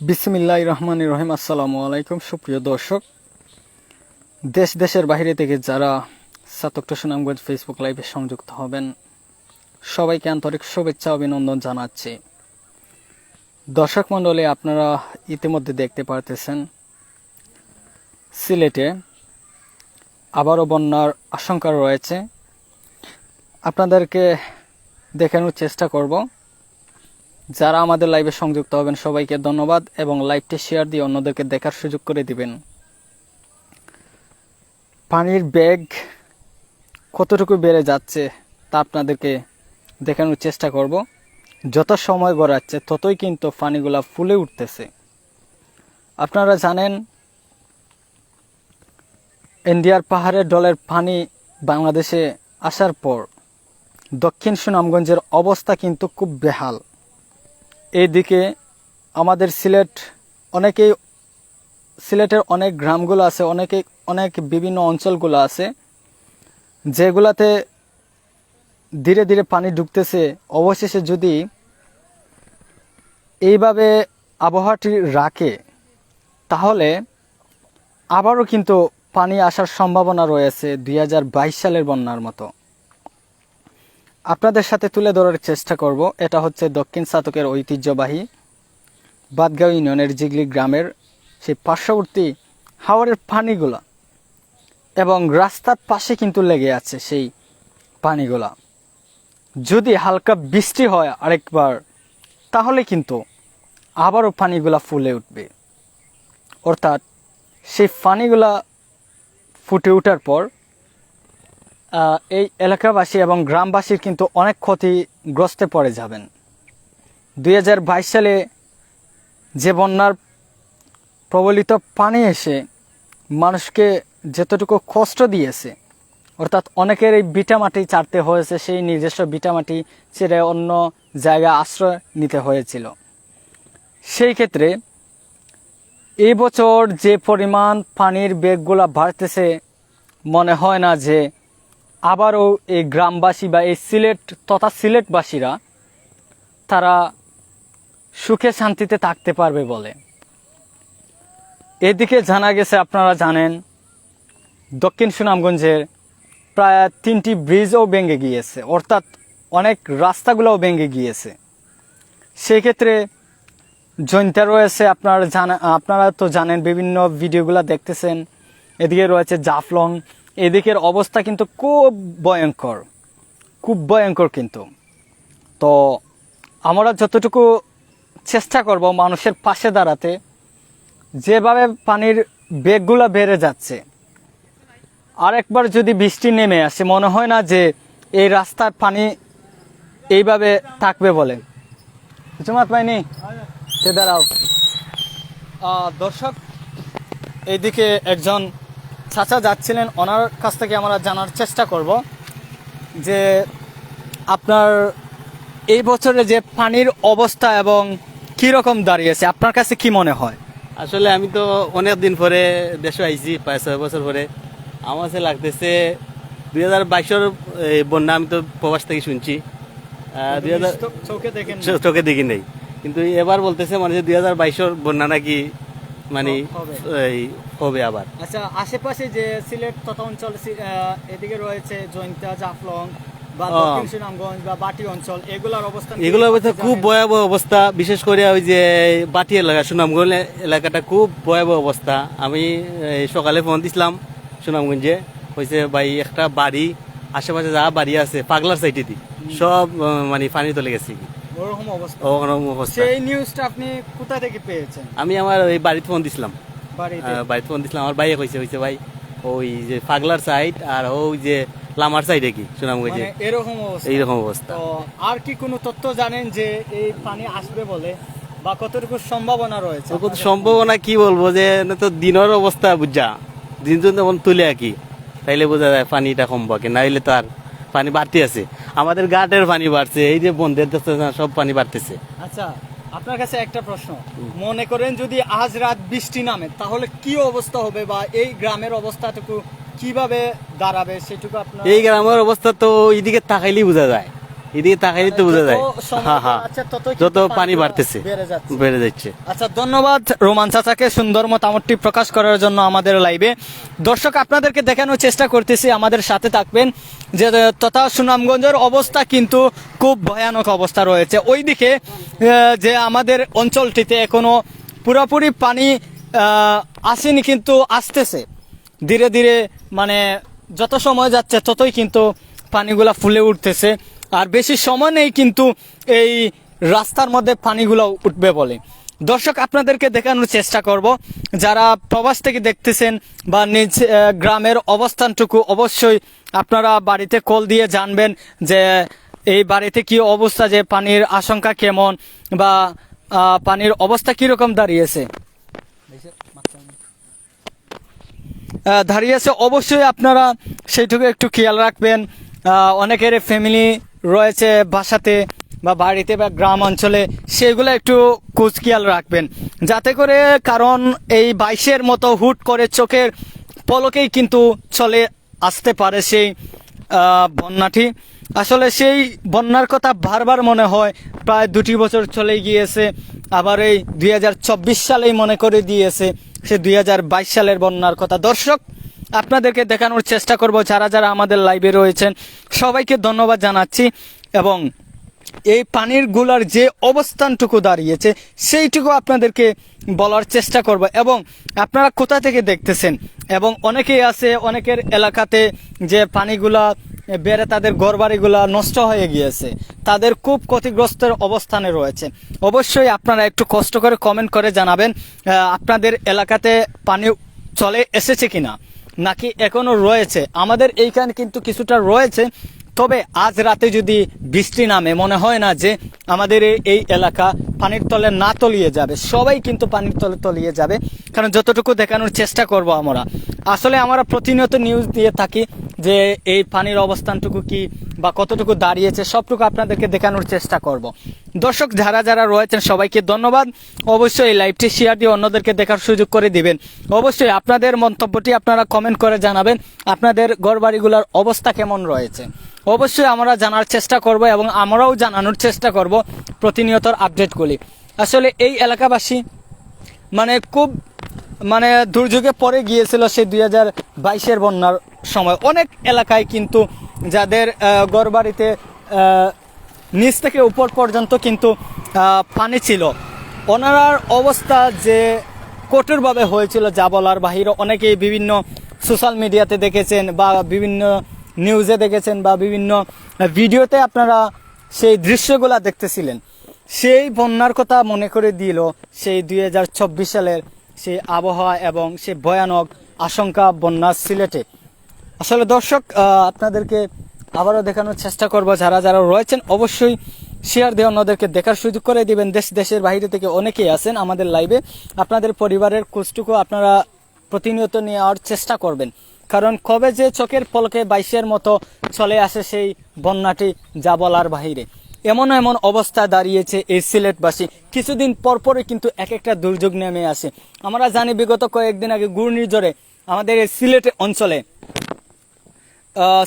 বিসমিল্লাহ রহমান রহিম। আসসালামু আলাইকুম, সুপ্রিয় দর্শক। দেশ, দেশের বাইরে থেকে যারা সাতক্ট সুনামগঞ্জ ফেসবুক লাইভে সংযুক্ত হবেন, সবাইকে আন্তরিক শুভেচ্ছা, অভিনন্দন জানাচ্ছি। দর্শক মণ্ডলী, আপনারা ইতিমধ্যে দেখতে পারতেছেন, সিলেটে আবারও বন্যার আশঙ্কা রয়েছে। আপনাদেরকে দেখানোর চেষ্টা করব। যারা আমাদের লাইভে সংযুক্ত হবেন, সবাইকে ধন্যবাদ এবং লাইভটি শেয়ার দিয়ে অন্যদেরকে দেখার সুযোগ করে দিবেন। পানির ব্যাগ কতটুকু বেড়ে যাচ্ছে তা আপনাদেরকে দেখানোর চেষ্টা করব। যত সময় গড়াচ্ছে, ততই কিন্তু পানিগুলা ফুলে উঠতেছে। আপনারা জানেন ইন্ডিয়ার পাহাড়ের ডলের পানি বাংলাদেশে আসার পর দক্ষিণ সুনামগঞ্জের অবস্থা কিন্তু খুব বেহাল। এইদিকে আমাদের সিলেট, অনেকেই সিলেটের অনেক গ্রামগুলো আছে অনেকে অনেক বিভিন্ন অঞ্চলগুলো আছে, যেগুলাতে ধীরে ধীরে পানি ঢুকতেছে। অবশেষে যদি এইভাবে আবহাওয়াটি রাখে, তাহলে আবারও কিন্তু পানি আসার সম্ভাবনা রয়েছে দু হাজার বাইশ সালের বন্যার মতো। আপনাদের সাথে তুলে ধরার চেষ্টা করব। এটা হচ্ছে দক্ষিণ সাতকের ঐতিহ্যবাহী বাদগাঁও ইউনিয়নের জিগলি গ্রামের সেই পার্শ্ববর্তী হাওরের পানিগুলা। এবং রাস্তার পাশে কিন্তু লেগে আছে সেই পানিগুলা। যদি হালকা বৃষ্টি হয় আরেকবার, তাহলে কিন্তু আবারও পানিগুলা ফুলে উঠবে। অর্থাৎ সেই পানিগুলা ফুটে ওঠার পর এই এলাকাবাসী এবং গ্রামবাসীর কিন্তু অনেক ক্ষতিগ্রস্তে পড়ে যাবেন। দুই হাজার বাইশ সালে যে বন্যার প্রবলিত পানি এসে মানুষকে যতটুকু কষ্ট দিয়েছে, অর্থাৎ অনেকের এই বিটামাটি চারতে হয়েছে, সেই নিজস্ব বিটামাটি ছেড়ে অন্য জায়গায় আশ্রয় নিতে হয়েছিল। সেই ক্ষেত্রে এই বছর যে পরিমাণ পানির বেগগুলা বাড়তেছে, মনে হয় না যে আবারও এই গ্রামবাসী বা এই সিলেট তথা সিলেটবাসীরা তারা সুখে শান্তিতে থাকতে পারবে বলে। এদিকে জানা গেছে, আপনারা জানেন, দক্ষিণ সুনামগঞ্জের প্রায় তিনটি ব্রিজও ভেঙে গিয়েছে, অর্থাৎ অনেক রাস্তাগুলোও ভেঙে গিয়েছে। সেই ক্ষেত্রে জৈন্তা রয়েছে, আপনারা জানা আপনারা তো জানেন, বিভিন্ন ভিডিওগুলো দেখতেছেন। এদিকে রয়েছে জাফলং এদিকের অবস্থা কিন্তু খুব ভয়ঙ্কর খুব ভয়ঙ্কর কিন্তু। তো আমরা যতটুকু চেষ্টা করব মানুষের পাশে দাঁড়াতে, যেভাবে পানির বেগগুলো বেড়ে যাচ্ছে, আরেকবার যদি বৃষ্টি নেমে আসে, মনে হয় না যে এই রাস্তার পানি এইভাবে থাকবে বলে। জমাত পাইনি সে দাঁড়াও। দর্শক, এইদিকে একজন চাচা যাচ্ছিলেন ওনার কাছ থেকে আমরা জানার চেষ্টা করব যে আপনার এই বছরে যে পানির অবস্থা এবং কি রকম দাঁড়িয়েছে আপনার কাছে কি মনে হয়? আসলে আমি তো অনেক দিন পরে দেশে আইছি প্রায় ছয় বছর পরে। আমার কাছে লাগতেছে দুই হাজার বাইশের বন্যা আমি তো প্রবাস থেকে শুনছি। দুই হাজার চোখে দেখি নেই। কিন্তু এবার বলতেছে মানে দুই হাজার বাইশের বন্যা নাকি মানে হবে। এই হবে আবার। আচ্ছা আশেপাশে যে সিলেট তথা অঞ্চল এদিকে রয়েছে জৈন্তা জাফলং বা সুনামগঞ্জ বা বাটি অঞ্চল এগুলোর? অবস্থা খুব ভয়াবহ অবস্থা বিশেষ করে ওই যে বাটি এলাকা সুনামগঞ্জ এলাকাটা খুব ভয়াবহ অবস্থা। আমি এই সকালে ফোন দিছিলাম সুনামগঞ্জে হয়েছে ভাই একটা বাড়ি আশেপাশে যা বাড়ি আছে পাগলার সাইডে দি। সব মানে পানি তলে গেছে। ওরকম অবস্থা। ওরকম অবস্থা। সেই নিউজটা আপনি কোথা থেকে পেয়েছেন? আমি আমার ওই বাড়িতে ফোন দিছিলাম। বাড়িতে? ফোন দিছিলাম। আমার ভাইয়ে কইছে হয়েছে ভাই ওই যে পাগলার সাইড আর ওই যে লামার সাইডে কি? সুনামগঞ্জে। মানে এরকম অবস্থা। এইরকম অবস্থা। আর কি কোনো তথ্য জানেন যে এই পানি আসবে বলে? বা কতটুকু সম্ভাবনা রয়েছে? কত সম্ভাবনা কি বলব যে না তো দিনের অবস্থা বুঝা। দিন তো যেমন তুলে কি তাইলে বোঝা যায় পানিটা কমবো কি নাইলে তো আর পানি বাড়তে আছে। আমাদের গাটের পানি বাড়ছে এই যে বন্ধের সব পানি বাড়তেছে। আচ্ছা আপনার কাছে একটা প্রশ্ন। মনে করেন যদি আজ রাত বৃষ্টি নামে তাহলে কি অবস্থা হবে বা এই গ্রামের অবস্থাটুকু কীভাবে দাঁড়াবে সেটুকু আপনার এই গ্রামের অবস্থা তো এইদিকে তাকাইলেই বোঝা যায়। এদিকে তাকাইলে তো বোঝা যায়। যত কিন্তু পানি বাড়তেছে বেড়ে যাচ্ছে। আচ্ছা ধন্যবাদ রোমান চাচাকে সুন্দর মতামতটি প্রকাশ করার জন্য আমাদের লাইভে। দর্শক আপনাদেরকে দেখানোর চেষ্টা করতেছি আমাদের সাথে থাকবেন। যে তথা সুনামগঞ্জের অবস্থা কিন্তু খুব ভয়ানক অবস্থা রয়েছে। ওইদিকে যে আমাদের অঞ্চলটিতে এখনও পুরোপুরি পানি আহ, আসেনি কিন্তু আসতেছে। ধীরে ধীরে মানে যত সময় যাচ্ছে ততই কিন্তু পানিগুলা ফুলে উঠতেছে। আর বেশি সময় নেই কিন্তু এই রাস্তার মধ্যে পানিগুলো উঠবে বলে। দর্শক, আপনাদেরকে দেখানোর চেষ্টা করব। যারা প্রবাস থেকে দেখতেছেন বা নিজ গ্রামের অবস্থানটুকু অবশ্যই আপনারা বাড়িতে কল দিয়ে জানবেন যে এই বাড়িতে কি অবস্থা, যে পানির আশঙ্কা কেমন বা পানির অবস্থা কীরকম দাঁড়িয়েছে। দাঁড়িয়েছে, অবশ্যই আপনারা সেইটুকু একটু খেয়াল রাখবেন। অনেকের ফ্যামিলি রয়েছে বাসাতে বা বাড়িতে বা গ্রাম অঞ্চলে, সেগুলো একটু কুচ খেয়াল রাখবেন। যাতে করে কারণ এই বাইশের মতো হুট করে চোখের পলকেই কিন্তু চলে আসতে পারে সেই বন্যাটি। আসলে সেই বন্যার কথা বারবার মনে হয়, প্রায় দুটি বছর চলে গিয়েছে, আবার এই দুই হাজার চব্বিশ সালেই মনে করে দিয়েছে সে দুই হাজার বাইশ সালের বন্যার কথা। দর্শক আপনাদেরকে দেখানোর চেষ্টা করব, যারা যারা আমাদের লাইভে রয়েছেন, সবাইকে ধন্যবাদ জানাচ্ছি এবং এই পানিরগুলার যে অবস্থানটুকু দাঁড়িয়েছে, সেইটুকু আপনাদেরকে বলার চেষ্টা করব এবং আপনারা কোথা থেকে দেখতেছেন? এবং অনেকেই আছে, অনেকের এলাকাতে যে পানিগুলা বেড়ে তাদের ঘরবাড়িগুলা নষ্ট হয়ে গিয়েছে, তাদের খুব ক্ষতিগ্রস্তের অবস্থানে রয়েছে। অবশ্যই আপনারা একটু কষ্ট করে কমেন্ট করে জানাবেন আপনাদের এলাকাতে পানি চলে এসেছে কিনা। নাকি এখনও রয়েছে? আমাদের এইখানে কিন্তু কিছুটা রয়েছে। তবে আজ রাতে যদি বৃষ্টি নামে, মনে হয় না যে আমাদের এই- এই এলাকা পানির তলে না তলিয়ে যাবে। সবাই কিন্তু পানির তলে তলিয়ে যাবে। কারণ যতটুকু দেখানোর চেষ্টা করব আমরা। আসলে আমরা প্রতিনিয়ত নিউজ দিয়ে থাকি। যে এই পানির অবস্থানটুকু কি বা কতটুকু দাঁড়িয়েছে, সবটুকু আপনাদেরকে দেখানোর চেষ্টা করব। দর্শক, যারা যারা রয়েছেন, সবাইকে ধন্যবাদ। অবশ্যই লাইভটি শেয়ার দিয়ে অন্যদেরকে দেখার সুযোগ করে দিবেন। অবশ্যই আপনাদের মন্তব্যটি আপনারা কমেন্ট করে জানাবেন, আপনাদের ঘরবাড়িগুলোর অবস্থা কেমন রয়েছে। অবশ্যই আমরা জানার চেষ্টা করব এবং আমরাও জানানোর চেষ্টা করব প্রতিনিয়তর আপডেটগুলি আসলে এই এলাকাবাসী মানে খুব মানে দুর্যোগে পড়ে গিয়েছিল সেই দুই হাজার বাইশের বন্যার সময়। অনেক এলাকায় কিন্তু যাদের গড় বাড়িতে নিচ থেকে উপর পর্যন্ত কিন্তু পানি ছিল। ওনার অবস্থা যে কঠোরভাবে হয়েছিল যা বলার বাহিরে অনেকেই বিভিন্ন সোশ্যাল মিডিয়াতে দেখেছেন বা বিভিন্ন নিউজে দেখেছেন বা বিভিন্ন ভিডিওতে আপনারা সেই দৃশ্যগুলা দেখতেছিলেন। সেই বন্যার কথা মনে করে দিল সেই দুই সালের সেই আবহাওয়া এবং সে ভয়ানক আশঙ্কা বন্যা সিলেটে। আসলে দর্শক আপনাদেরকে আবারও দেখানোর চেষ্টা করব। যারা যারা রয়েছেন, অবশ্যই শেয়ার দিয়ে অন্যদেরকে দেখার সুযোগ করে দিবেন। দেশ, দেশের বাইরে থেকে অনেকেই আছেন আমাদের লাইভে আপনাদের পরিবারের কোচটুকু আপনারা প্রতিনিয়ত নেওয়ার চেষ্টা করবেন। কারণ কবে যে চোখের পলকে বাইশের মতো চলে আসে সেই বন্যাটি, যা বলার বাহিরে এমন এমন অবস্থা দাঁড়িয়েছে এই সিলেটবাসী। কিছুদিন পরপরই কিন্তু এক একটা দুর্যোগ নেমে আসে। আমরা জানি বিগত কয়েকদিন আগে ঘূর্ণিঝড়ে আমাদের এই সিলেট অঞ্চলে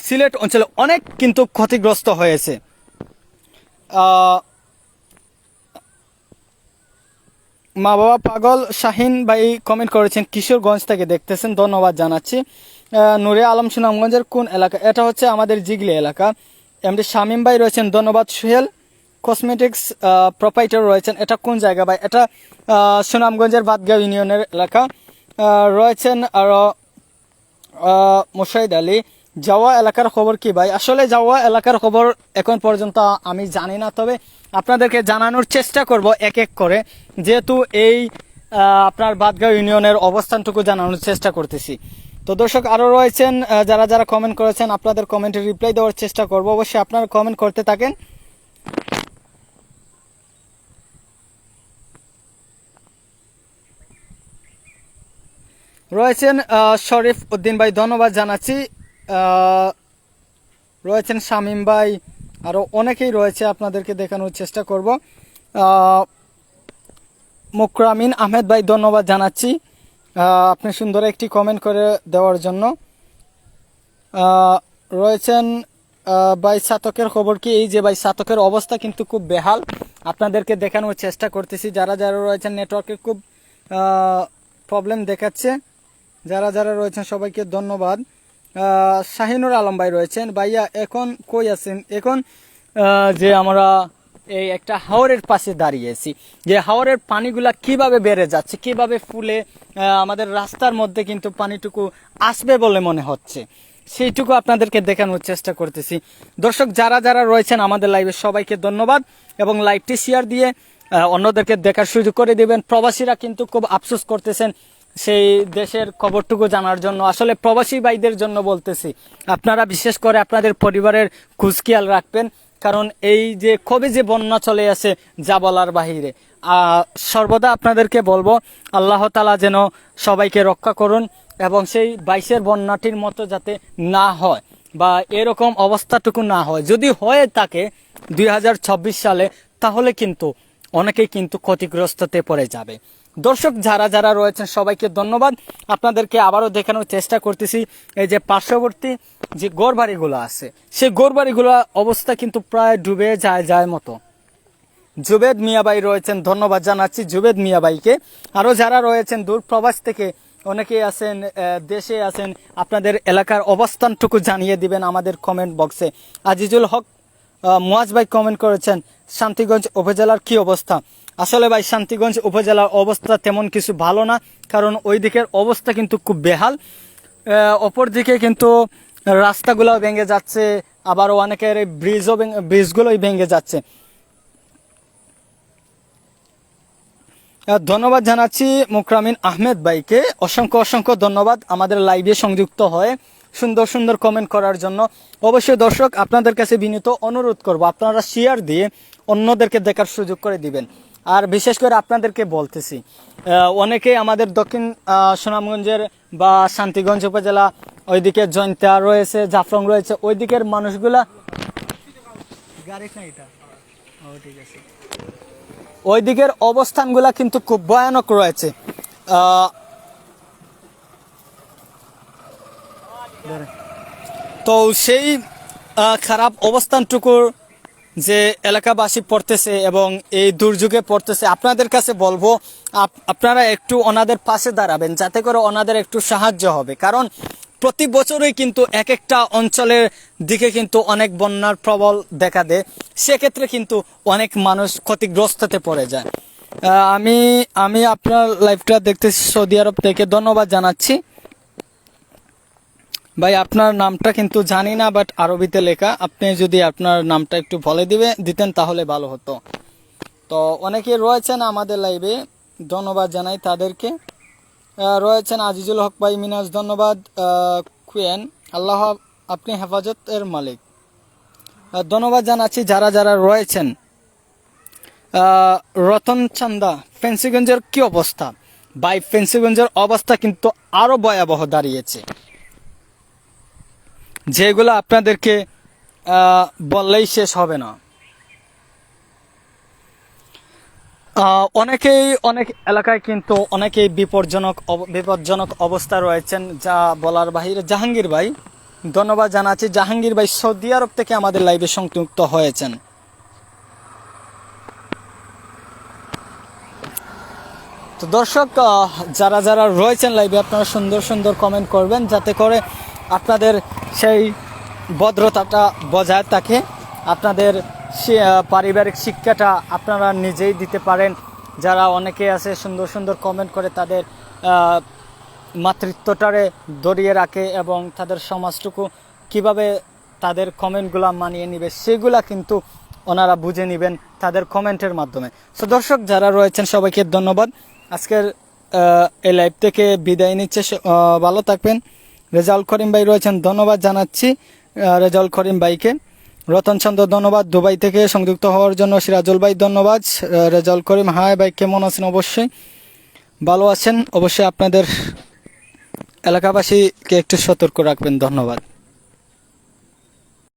সিলেট অঞ্চলে অনেক কিন্তু ক্ষতিগ্রস্ত হয়েছে। মা বাবা পাগল শাহিন ভাই কমেন্ট করেছেন, কিশোরগঞ্জ থেকে দেখতেছেন, ধন্যবাদ জানাচ্ছি। নুরে আলম সুনামগঞ্জের কোন এলাকা? এটা হচ্ছে আমাদের জিগলি এলাকা। এমডি শামিম ভাই রয়েছেন, ধন্যবাদ সোহেল। কসমেটিক্স প্রোপাইটার রয়েছেন, এটা কোন জায়গা ভাই? এটা সুনামগঞ্জের বাদগাঁও ইউনিয়নের এলাকা। রয়েছেন আরও মুশাহিদ আলী। যাওয়া এলাকার খবর কি ভাই? আসলে যাওয়া এলাকার খবর এখন পর্যন্ত আমি জানি না, তবে আপনাদেরকে জানানোর চেষ্টা করব এক এক করে। যেহেতু এই আপনার বাদগাঁও ইউনিয়নের অবস্থানটুকু জানানোর চেষ্টা করতেছি। তো দর্শক আরও রয়েছেন যারা যারা কমেন্ট করেছেন, আপনাদের কমেন্টের রিপ্লাই দেওয়ার চেষ্টা করব। অবশ্যই আপনারা কমেন্ট করতে থাকেন। রয়েছেন শরীফ উদ্দিন ভাই, ধন্যবাদ জানাচ্ছি। রয়েছেন শামীম ভাই আরও অনেকেই রয়েছে আপনাদেরকে দেখানোর চেষ্টা করব। মুকরামিন আহমেদ ভাই, ধন্যবাদ জানাচ্ছি। আপনি সুন্দর একটি কমেন্ট করে দেওয়ার জন্য। রয়েছেন ভাই সাতকের খবর কি? এই যে ভাই সাতকের অবস্থা কিন্তু খুব বেহাল। আপনাদেরকে দেখানোর চেষ্টা করতেছি। যারা যারা রয়েছেন নেটওয়ার্কে খুব প্রবলেম দেখাচ্ছে। যারা যারা রয়েছেন সবাইকে ধন্যবাদ। শাহিনুর আলম ভাই রয়েছেন। ভাইয়া, এখন কই আছেন? এখন যে আমরা এই একটা হাওরের পাশে দাঁড়িয়েছি। যে হাওরের পানিগুলা কীভাবে বেড়ে যাচ্ছে, কীভাবে ফুলে আমাদের রাস্তার মধ্যে কিন্তু পানিটুকু আসবে বলে মনে হচ্ছে। সেইটুকু আপনাদেরকে দেখানোর চেষ্টা করতেছি। দর্শক, যারা যারা রয়েছেন আমাদের লাইভে সবাইকে ধন্যবাদ এবং লাইভটি শেয়ার দিয়ে অন্যদেরকে দেখার সুযোগ করে দিবেন। প্রবাসীরা কিন্তু খুব আফসোস করতেছেন সেই দেশের খবরটুকু জানার জন্য। আসলে প্রবাসী ভাইদের জন্য বলতেছি, আপনারা বিশেষ করে আপনাদের পরিবারের খুঁজখিয়াল রাখবেন। কারণ এই যে কবে যে বন্যা চলে আসে যা বলার বাহিরে। সর্বদা আপনাদেরকে বলব, আল্লাহ তালা যেন সবাইকে রক্ষা করুন এবং সেই বাইশের বন্যাটির মতো যাতে না হয় বা এরকম অবস্থাটুকু না হয়। যদি হয়ে থাকে দুই সালে, তাহলে কিন্তু অনেকেই কিন্তু ক্ষতিগ্রস্ততে পড়ে যাবে। দর্শক, যারা যারা রয়েছেন, সবাইকে ধন্যবাদ। আপনাদেরকে আবারও দেখানোর চেষ্টা করতেছি। এই যে পার্শ্ববর্তী যে গোরবাড়িগুলো আছে, সেই গোরবাড়িগুলো অবস্থা কিন্তু প্রায় ডুবে যায় যায় মতো। জুবেদ মিয়াবাই রয়েছেন, ধন্যবাদ জানাচ্ছি জুবেদ মিয়াবাইকে আরও যারা রয়েছেন দূর প্রবাস থেকে অনেকেই আছেন দেশে আছেন, আপনাদের এলাকার অবস্থানটুকু জানিয়ে দিবেন আমাদের কমেন্ট বক্সে আজিজুল হক মুয়াজ ভাই কমেন্ট করেছেন, শান্তিগঞ্জ উপজেলার কি অবস্থা? আসলে ভাই, শান্তিগঞ্জ উপজেলার অবস্থা তেমন কিছু ভালো না, কারণ ওই দিকের অবস্থা কিন্তু খুব বেহাল। অপরদিকে কিন্তু রাস্তাগুলো ভেঙে যাচ্ছে, আবার অনেকের ব্রিজও ব্রিজগুলোই ভেঙে যাচ্ছে। ধন্যবাদ জানাচ্ছি মুকরামিন আহমেদ ভাইকে। অসংখ্য অসংখ্য ধন্যবাদ আমাদের লাইভে সংযুক্ত হয়ে সুন্দর সুন্দর কমেন্ট করার জন্য। অবশ্যই দর্শক, আপনাদের কাছে বিনীত অনুরোধ করব, আপনারা শেয়ার দিয়ে অন্যদেরকে দেখার সুযোগ করে দিবেন। আর বিশেষ করে আপনাদেরকে বলতেছি অনেকেই আমাদের দক্ষিণ সুনামগঞ্জের বা শান্তিগঞ্জ উপজেলা, ওইদিকে জয়ন্তা রয়েছে, জাফরং রয়েছে ওই দিকের মানুষগুলা ওই দিকের অবস্থানগুলা কিন্তু খুব ভয়ানক রয়েছে। তো সেই খারাপ অবস্থানটুকুর যে এলাকাবাসী পড়তেছে এবং এই দুর্যোগে পড়তেছে, আপনাদের কাছে বলব, আপ- আপনারা একটু ওনাদের পাশে দাঁড়াবেন, যাতে করে ওনাদের একটু সাহায্য হবে। কারণ প্রতি বছরই কিন্তু এক একটা অঞ্চলের দিকে কিন্তু অনেক বন্যার প্রবল দেখা দেয়। সেক্ষেত্রে কিন্তু অনেক মানুষ ক্ষতিগ্রস্ততে পড়ে যায়। আমি আমি আপনার লাইভটা দেখতেছি সৌদি আরব থেকে। ধন্যবাদ জানাচ্ছি। ভাই, আপনার নামটা কিন্তু জানি না বাট আরবিতে লেখা। আপনি যদি আপনার নামটা একটু বলে দিবে, দিতেন তাহলে ভালো হতো। তো অনেকে রয়েছেন আমাদের লাইভে ধন্যবাদ জানাই তাদেরকে। রয়েছেন আজিজুল হক ভাই, মিনাজ, ধন্যবাদ। কুয়েন, আল্লাহ আপনি হেফাজতের মালিক। ধন্যবাদ জানাচ্ছি যারা যারা রয়েছেন। রতন চান্দা ফেন্সিগঞ্জের কি অবস্থা? ভাই, ফেন্সিগঞ্জের অবস্থা কিন্তু আরও ভয়াবহ দাঁড়িয়েছে। যেগুলো আপনাদেরকে বললেই শেষ হবে না। অনেকেই, অনেক এলাকায় কিন্তু অনেকেই বিপজ্জনক বিপজ্জনক অবস্থা রয়েছেন, যা বলার বাহিরে জাহাঙ্গীর ভাই। ধন্যবাদ জানাচ্ছি। জাহাঙ্গীর ভাই, সৌদি আরব থেকে আমাদের লাইভে সংযুক্ত হয়েছেন। তো দর্শক যারা যারা রয়েছেন লাইভে, আপনারা সুন্দর সুন্দর কমেন্ট করবেন, যাতে করে আপনাদের সেই ভদ্রতাটা বজায় থাকে। আপনাদের পারিবারিক শিক্ষাটা আপনারা নিজেই দিতে পারেন। যারা অনেকে আছে, সুন্দর সুন্দর কমেন্ট করে তাদের মাতৃত্বটারে দরিয়ে রাখে এবং তাদের সমাজটুকু কীভাবে তাদের কমেন্টগুলা মানিয়ে নিবে, সেগুলা কিন্তু ওনারা বুঝে নেবেন তাদের কমেন্টের মাধ্যমে। সো দর্শক, যারা রয়েছেন, সবাইকে ধন্যবাদ। আজকের এই লাইভ থেকে বিদায় নিচ্ছে। ভালো থাকবেন। রেজাউল করিম ভাই রয়েছেন, ধন্যবাদ জানাচ্ছি রেজাউল করিম ভাইকে। রতন চন্দ্র, ধন্যবাদ। দুবাই থেকে সংযুক্ত হওয়ার জন্য সিরাজুল ভাই, ধন্যবাদ। রেজাউল করিম, হায় ভাই, কেমন আছেন? অবশ্যই ভালো আছেন। অবশ্যই আপনাদের এলাকাবাসীকে একটু সতর্ক রাখবেন। ধন্যবাদ।